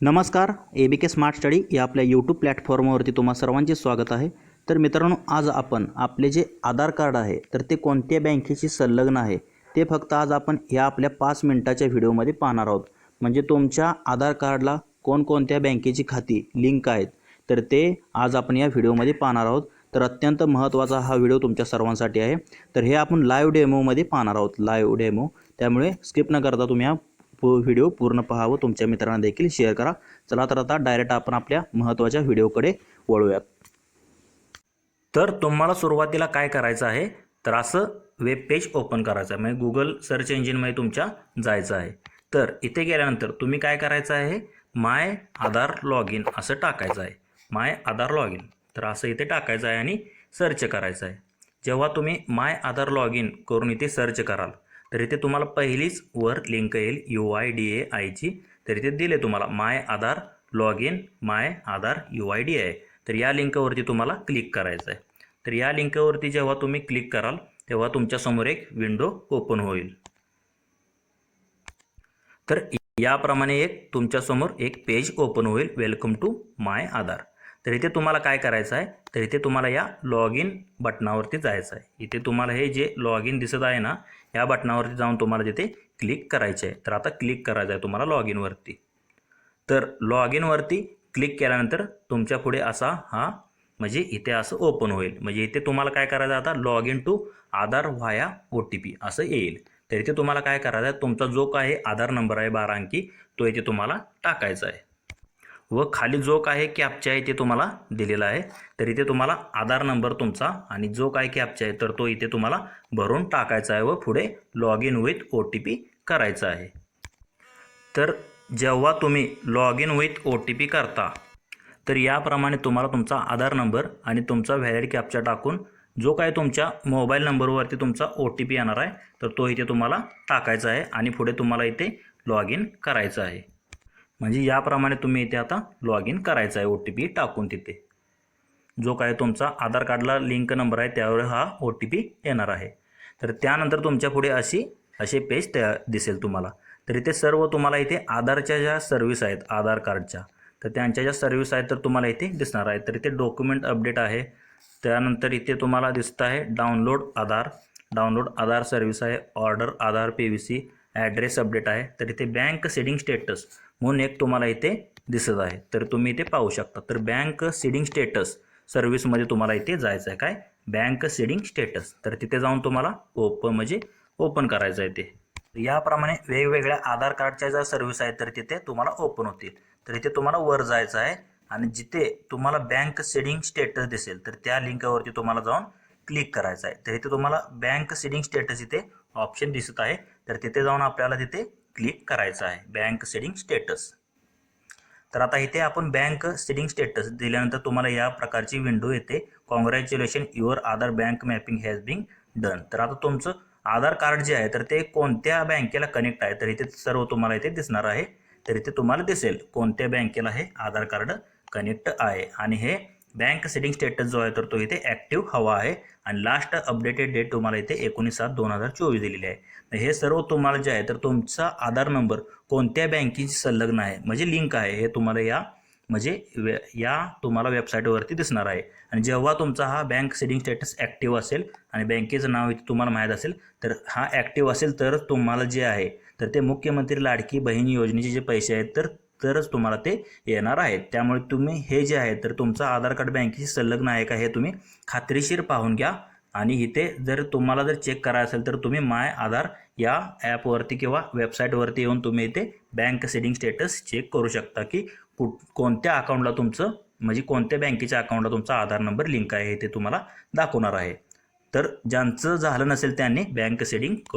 नमस्कार A B K smart study या आपल्या यूट्यूब प्लॅटफॉर्मवरती तुम्हा सर्वांचे स्वागत आहे. तर मित्रांनो आज आपण आपले जे आधार कार्ड आहे तर ते कोणत्या बँकेशी संलग्न आहे ते फक्त आज आपण या आपल्या पाच मिनटाच्या व्हिडिओमध्ये पाहणार आहोत. म्हणजे तुमच्या आधार कार्डला कोणकोणत्या बँकेची खाती लिंक आहेत तर ते आज आपण या व्हिडिओमध्ये पाहणार आहोत. तर अत्यंत महत्त्वाचा हा व्हिडिओ तुमच्या सर्वांसाठी आहे. तर हे आपण लाईव्ह डेमोमध्ये पाहणार आहोत. लाईव्ह डेमो त्यामुळे स्किप न करता तुम्ही हा व्हिडिओ पूर्ण पाहावं तुमच्या मित्रांना देखील शेअर करा. चला तर आता डायरेक्ट आपण आपल्या महत्त्वाच्या व्हिडिओकडे वळूयात. तर तुम्हाला सुरुवातीला काय करायचं आहे? तर असं वेब पेज ओपन करायचं आहे. म्हणजे गुगल सर्च इंजिनमध्ये तुमच्या जायचं आहे. तर इथे गेल्यानंतर तुम्ही काय करायचं आहे? माय आधार लॉग इन असं टाकायचं आहे. माय आधार लॉग इन तर असं इथे टाकायचं आहे आणि सर्च करायचं आहे. जेव्हा तुम्ही माय आधार लॉग इन करून इथे सर्च कराल तर इथे तुम्हाला पहिलीच वर लिंक येईल यू आय डी ए आयची तर इथे दिले तुम्हाला my Aadhaar log in my Aadhaar U I D I तर या लिंकवरती तुम्हाला क्लिक करायचं आहे तर या लिंकवरती जेव्हा तुम्ही क्लिक कराल तेव्हा तुमच्यासमोर एक विंडो ओपन होईल. तर याप्रमाणे एक तुमच्यासमोर एक पेज ओपन होईल. Welcome to my Aadhaar. तर इथे तुम्हाला काय करायचं आहे? तर इथे तुम्हाला या लॉग इन बटनावरती जायचं आहे. इथे तुम्हाला हे जे लॉग इन दिसत आहे ना या बटनावरती जाऊन तुम्हाला तिथे क्लिक करायचे आहे. तर आता क्लिक करायचं आहे तुम्हाला लॉग इनवरती तर लॉग इनवरती क्लिक केल्यानंतर तुमच्यापुढे असा हा म्हणजे इथे असं ओपन होईल. म्हणजे इथे तुम्हाला काय करायचं आहे आता? Log in to Aadhaar via O T P असं येईल. तर इथे तुम्हाला काय करायचं आहे? तुमचा जो काय आधार नंबर आहे बारा अंकी तो इथे तुम्हाला टाकायचा आहे. व खाली जो काय कॅपचा आहे ते तुम्हाला दिलेला आहे. तर इथे तुम्हाला आधार नंबर तुमचा आणि जो काय कॅपचा आहे तर तो इथे तुम्हाला भरून टाकायचा आहे व पुढे log in with O T P करायचा आहे. तर जेव्हा तुम्ही log in with O T P करता तर याप्रमाणे तुम्हाला तुमचा आधार नंबर आणि तुमचा व्हॅलिड कॅपचा टाकून जो काय तुमच्या मोबाईल नंबरवरती तुमचा ओ टी पी येणार आहे तर तो इथे तुम्हाला टाकायचा आहे आणि पुढे तुम्हाला इथे लॉग इन करायचं आहे. म्हणजे याप्रमाणे तुम्ही इथे आता लॉग इन करायचं आहे ओ टी पी टाकून तिथे. जो काय तुमचा आधार कार्डला लिंक नंबर आहे त्यावर हा ओ टी पी येणार आहे. तर त्यानंतर तुमच्यापुढे अशी असे पेज त्या दिसेल तुम्हाला. तर इथे सर्व तुम्हाला इथे आधारच्या ज्या सर्व्हिस आहेत आधार कार्डच्या तर त्यांच्या ज्या सर्व्हिस आहेत तर तुम्हाला इथे दिसणार आहे. तर इथे डॉक्युमेंट अपडेट आहे. त्यानंतर इथे तुम्हाला दिसतं आहे download Aadhaar. Download Aadhaar service आहे. Order Aadhaar P V C address update आहे. तर इथे बँक सेडिंग स्टेटस म्हणून एक तुम्हाला इथे दिसत आहे. तर तुम्ही इथे पाहू शकता. तर बँक सीडिंग स्टेटस सर्व्हिसमध्ये तुम्हाला इथे जायचं आहे काय? बँक सीडिंग स्टेटस तर तिथे जाऊन तुम्हाला ओपन म्हणजे ओपन करायचं आहे ते याप्रमाणे वेगवेगळ्या आधार कार्डच्या ज्या सर्व्हिस आहेत तर तिथे तुम्हाला ओपन होतील. तर इथे तुम्हाला वर जायचं आहे आणि जिथे तुम्हाला बँक सीडिंग स्टेटस दिसेल तर त्या लिंकवरती तुम्हाला जाऊन क्लिक करायचं आहे तर इथे तुम्हाला बँक सीडिंग स्टेटस इथे ऑप्शन दिसत आहे. तर तिथे जाऊन आपल्याला तिथे क्लिक करायचं आहे. Bank seeding status. तर आता इथे आपण बँक सेडिंग स्टेटस दिल्यानंतर तुम्हाला या प्रकारची विंडो येते. Congratulation your Aadhaar bank mapping has being done तर आता तुमचं आधार कार्ड जे आहे तर ते कोणत्या बँकेला कनेक्ट आहे? तर इथे सर्व तुम्हाला इथे दिसणार आहे. तर इथे तुम्हाला दिसेल कोणत्या बँकेला हे आधार कार्ड कनेक्ट आहे. आणि हे बँक सेटिंग स्टेटस जो आहे तर तो इथे ॲक्टिव्ह हवा आहे. आणि लास्ट अपडेटेड डेट तुम्हाला इथे एकोणीस सात दोन हजार चोवीस दिलेली आहे. तर हे सर्व तुम्हाला जे आहे तर तुमचा आधार नंबर कोणत्या बँकेशी संलग्न आहे म्हणजे लिंक आहे हे तुम्हाला या म्हणजे वे या तुम्हाला वेबसाईटवरती दिसणार आहे. आणि जेव्हा तुमचा हा बँक सेटिंग स्टेटस ॲक्टिव्ह असेल आणि बँकेचं नाव इथे तुम्हाला माहीत असेल तर हा ॲक्टिव्ह असेल तर तुम्हाला जे आहे तर ते मुख्यमंत्री लाडकी बहीण योजनेचे जे पैसे आहेत तर तरच तुम्हाला ते येणार आहेत त्यामुळे तुम्ही हे जे आहे तर तुमचं आधार कार्ड बँकेशी संलग्न आहे का हे तुम्ही खात्रीशीर पाहून घ्या. आणि इथे जर तुम्हाला जर चेक करायचं असेल तर तुम्ही माय आधार या ॲपवरती किंवा वेबसाईटवरती येऊन तुम्ही इथे बँक सेटिंग स्टेटस चेक करू शकता की कुठ कोणत्या अकाउंटला तुमचं म्हणजे कोणत्या बँकेच्या अकाउंटला तुमचा आधार नंबर लिंक आहे हे ते तुम्हाला दाखवणार आहे. तर ज्यांचं झालं नसेल त्यांनी बँक सेटिंग करू